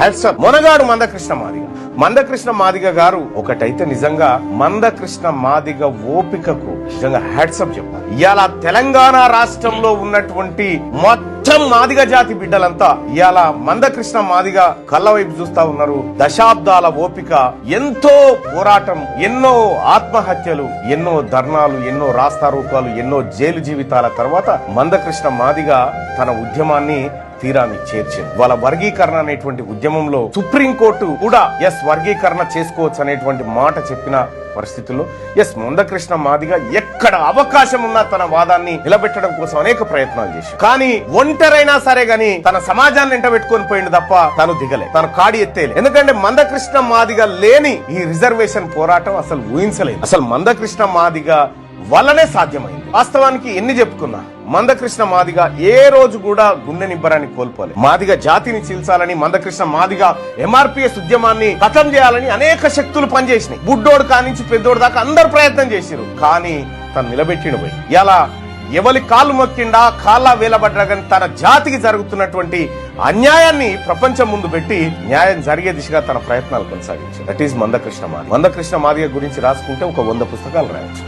Hats off Monagadu Mandakrishna Madiga. Mandakrishna Madiga గారు ఒకటైతే నిజంగా మందకృష్ణ మాదిగ ఓపికకు నిజంగా హ్యాట్సప్ చెప్పాలి. ఇవాళ తెలంగాణ రాష్ట్రంలో ఉన్నటువంటి మొత్తం మాదిగ జాతి బిడ్డలంతా ఇవాళ మందకృష్ణ మాదిగ కళ్ళ వైపు చూస్తా ఉన్నారు. దశాబ్దాల ఓపిక ఎంతో పోరాటం ఎన్నో ఆత్మహత్యలు ఎన్నో ధర్నాలు ఎన్నో రాస్తారోకాలు ఎన్నో జైలు జీవితాల తర్వాత మందకృష్ణ మాదిగ తన ఉద్యమాన్ని తీరాన్ని చేర్చింది. వాళ్ళ వర్గీకరణ అనేటువంటి ఉద్యమంలో సుప్రీంకోర్టు కూడా ఎస్ వర్గీకరణ చేసుకోవచ్చు అనేటువంటి మాట చెప్పిన పరిస్థితుల్లో ఎస్ మందకృష్ణ మాదిగా ఎక్కడ అవకాశం ఉన్నా తన వాదాన్ని నిలబెట్టడం కోసం అనేక ప్రయత్నాలు చేశాడు. కానీ ఒంటరైనా సరే గాని తన సమాజాన్ని ఎంట పెట్టుకొని పోయింది తప్ప తను దిగలే తను కాడి ఎత్తేలే ఎందుకంటే మందకృష్ణ మాదిగా లేని ఈ రిజర్వేషన్ పోరాటం అసలు ఊహించలేదు. అసలు మందకృష్ణ మాదిగా వల్లనే సాధ్యమైంది. వాస్తవానికి ఎన్ని చెప్పుకున్నా మందకృష్ణ మాదిగా ఏ రోజు కూడా గుండె నిబ్బరాన్ని కోల్పోలే. మాదిగా జాతిని చీల్చాలని మందకృష్ణ మాదిగా ఎంఆర్పిఎస్ ఉద్యమాన్ని కథం చేయాలని అనేక శక్తులు పనిచేసినాయి. బుడ్డోడు కానించి పెద్దోడు దాకా అందరు ప్రయత్నం చేసిరు కానీ తను నిలబెట్టిన పోయి. ఇలా ఎవరి కాలు మొక్కిండా కాళ్ళ వేలబడ్డా కానీ తన జాతికి జరుగుతున్నటువంటి అన్యాయాన్ని ప్రపంచం ముందు పెట్టి న్యాయం జరిగే దిశగా తన ప్రయత్నాలు కొనసాగించారు దట్ ఈస్ మందకృష్ణ మాది మందకృష్ణ మాదిగ గురించి రాసుకుంటే ఒక వంద పుస్తకాలు రాయొచ్చు.